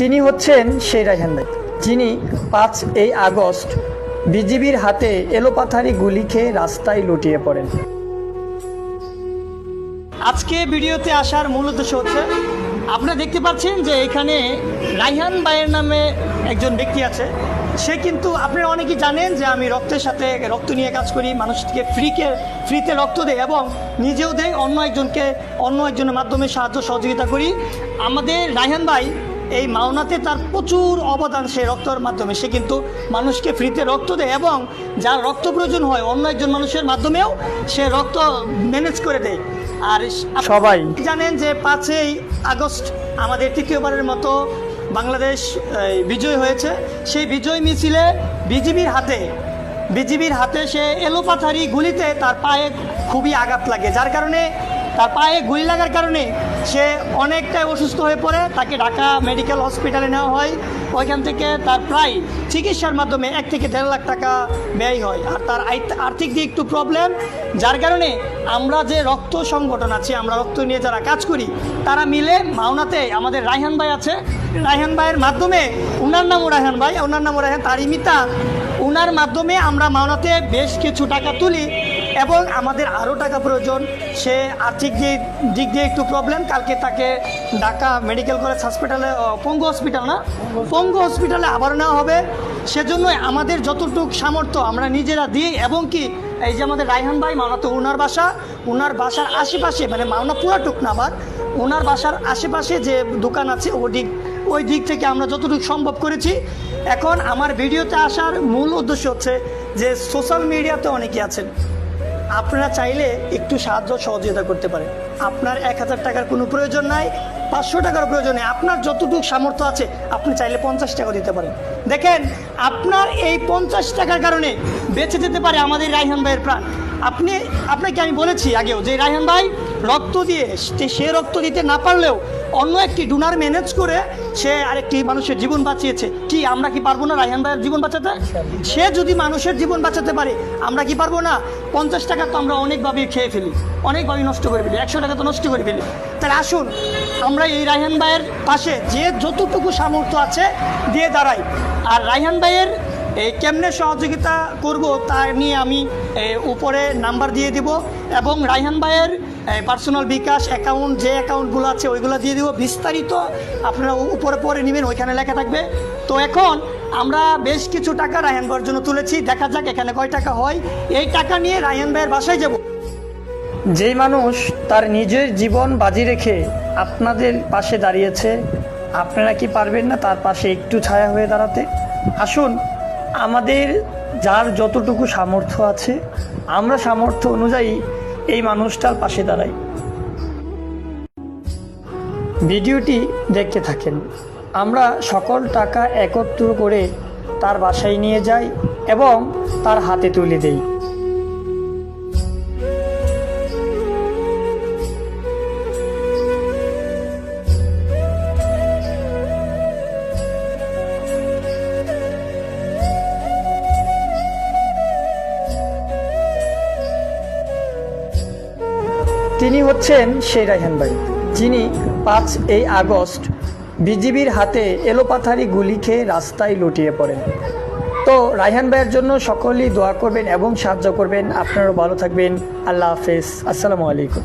তিনি হচ্ছেন সেই রায়হান যিনি পাঁচ এই আগস্ট বিজিবির হাতে এলোপাথারি গুলি খেয়ে রাস্তায় লুটিয়ে পড়েন। আজকে ভিডিওতে আসার মূল উদ্দেশ্য হচ্ছে, আপনারা দেখতে পাচ্ছেন যে এখানে রাইহান ভাইয়ের নামে একজন ব্যক্তি আছে। সে কিন্তু আপনারা অনেকেই জানেন যে আমি রক্তের সাথে রক্ত নিয়ে কাজ করি মানুষকে ফ্রিকে, ফ্রিতে রক্ত দেয় এবং নিজেও দেয় অন্য একজনকে, অন্য একজনের মাধ্যমে সাহায্য সহযোগিতা করি। আমাদের রাইহান ভাই এই মাওনাতে তার প্রচুর অবদান সে রক্তর মাধ্যমে। সে কিন্তু মানুষকে ফ্রিতে রক্ত দেয় এবং যার রক্ত প্রয়োজন হয় অন্য একজন মানুষের মাধ্যমেও সে রক্ত ম্যানেজ করে দেয়। আর সবাই। জানেন যে পাঁচই আগস্ট আমাদের তৃতীয়বারের মতো বাংলাদেশ বিজয় হয়েছে। সেই বিজয় মিছিলে বিজিবির হাতে বিজিবির হাতে সে এলোপাথারি গুলিতে তার পায়ে খুবই আঘাত লাগে। যার কারণে তার পায়ে গুলি লাগার কারণে সে অনেকটাই অসুস্থ হয়ে পড়ে। তাকে ঢাকা মেডিকেল হসপিটালে নেওয়া হয়। ওইখান থেকে তার প্রায় চিকিৎসার মাধ্যমে এক থেকে দেড় লাখ টাকা ব্যয় হয়। আর তার আর্থিক দিক একটু প্রবলেম যার কারণে আমরা যে রক্ত সংগঠন আছে, আমরা রক্ত নিয়ে যারা কাজ করি, তারা মিলে মাওনাতে আমাদের রায়হান ভাই আছে। রায়হান ভাইয়ের মাধ্যমে, উনার নামও রায়হান ভাই ওনার নামও রায়হান তার ইমিতা উনার মাধ্যমে আমরা মাওনাতে বেশ কিছু টাকা তুলি। এবং আমাদের আরও টাকা প্রয়োজন। সে আর্থিক যে দিক দিয়ে একটু প্রবলেম কালকে তাকে ঢাকা মেডিকেল কলেজ হসপিটালে পঙ্গু হসপিটাল না, পঙ্গু হসপিটালে আবার নেওয়া হবে। সেজন্য আমাদের যতটুকু সামর্থ্য আমরা নিজেরা দিই এবং কি, এই যে আমাদের রায়হান ভাই, মাওনা তো উনার বাসা, উনার বাসার আশেপাশে মানে মাওনা পুরাটুক না আবার ওনার বাসার আশেপাশে যে দোকান আছে ওই দিক ওই দিক থেকে আমরা যতটুকু সম্ভব করেছি। এখন আমার ভিডিওতে আসার মূল উদ্দেশ্য হচ্ছে যে সোশ্যাল মিডিয়াতে অনেকে আছেন। আপনারা চাইলে একটু সাহায্য সহযোগিতা করতে পারেন। আপনার এক হাজার টাকার কোনো প্রয়োজন নাই, পাঁচশো টাকার প্রয়োজন নেই। আপনার যতটুকু সামর্থ্য আছে, আপনি চাইলে পঞ্চাশ টাকা দিতে পারেন। দেখেন, আপনার এই পঞ্চাশ টাকার কারণে বেঁচে যেতে পারে আমাদের রাইহান ভাইয়ের প্রাণ। আপনি, আপনাকে আমি বলেছি আগেও যে রাইহান ভাই রক্ত দিয়ে সে রক্ত দিতে না পারলেও অন্য একটি ডোনার ম্যানেজ করে সে আরেকটি মানুষের জীবন বাঁচিয়েছে। কি, আমরা কি পারব না রায়হান ভাইয়ের জীবন বাঁচাতে? সে যদি মানুষের জীবন বাঁচাতে পারে, আমরা কি পারব না? পঞ্চাশ টাকা তো আমরা অনেকভাবেই খেয়ে ফেলি। অনেকভাবেই নষ্ট করে ফেলি। একশো টাকা তো নষ্ট করে ফেলি। তাহলে আসুন, আমরা এই রায়হান ভাইয়ের পাশে যে যতটুকু সামর্থ্য আছে দিয়ে দাঁড়াই। আর রায়হান ভাইয়ের এই কেমনে সহযোগিতা করব তা নিয়ে আমি উপরে নাম্বার দিয়ে দিব। এবং রায়হান ভাইয়ের পার্সোনাল বিকাশ অ্যাকাউন্ট যে অ্যাকাউন্টগুলো আছে, ওইগুলো দিয়ে দিব। বিস্তারিত আপনারা উপরে পরে নেবেন, ওইখানে লেখা থাকবে। তো এখন আমরা বেশ কিছু টাকা রায়হান ভাইয়ের জন্য তুলেছি। দেখা যাক এখানে কয় টাকা হয়। এই টাকা নিয়ে রায়হান ভাইয়ের বাসায় যাব। যেই মানুষ তার নিজের জীবন বাজি রেখে আপনাদের পাশে দাঁড়িয়েছে, আপনারা কি পারবেন না তার পাশে একটু ছায়া হয়ে দাঁড়াতে? আসুন, আমাদের যার যতটুকু সামর্থ্য আছে, আমরা সামর্থ্য অনুযায়ী এই মানুষটার পাশে দাঁড়াই ভিডিওটি দেখতে থাকেন। আমরা সকল টাকা একত্র করে তার বাসায় নিয়ে যাই এবং তার হাতে তুলে দেই। তিনি হচ্ছেন সেই রায়হান ভাই, যিনি পাঁচ এই আগস্ট বিজিবির হাতে এলোপাথারি গুলি খেয়ে রাস্তায় লুটিয়ে পড়েন। তো রায়হান ভাইয়ের জন্য সকলেই দোয়া করবেন এবং সাহায্য করবেন। আপনারাও ভালো থাকবেন। আল্লাহ হাফেজ। আসসালামু আলাইকুম।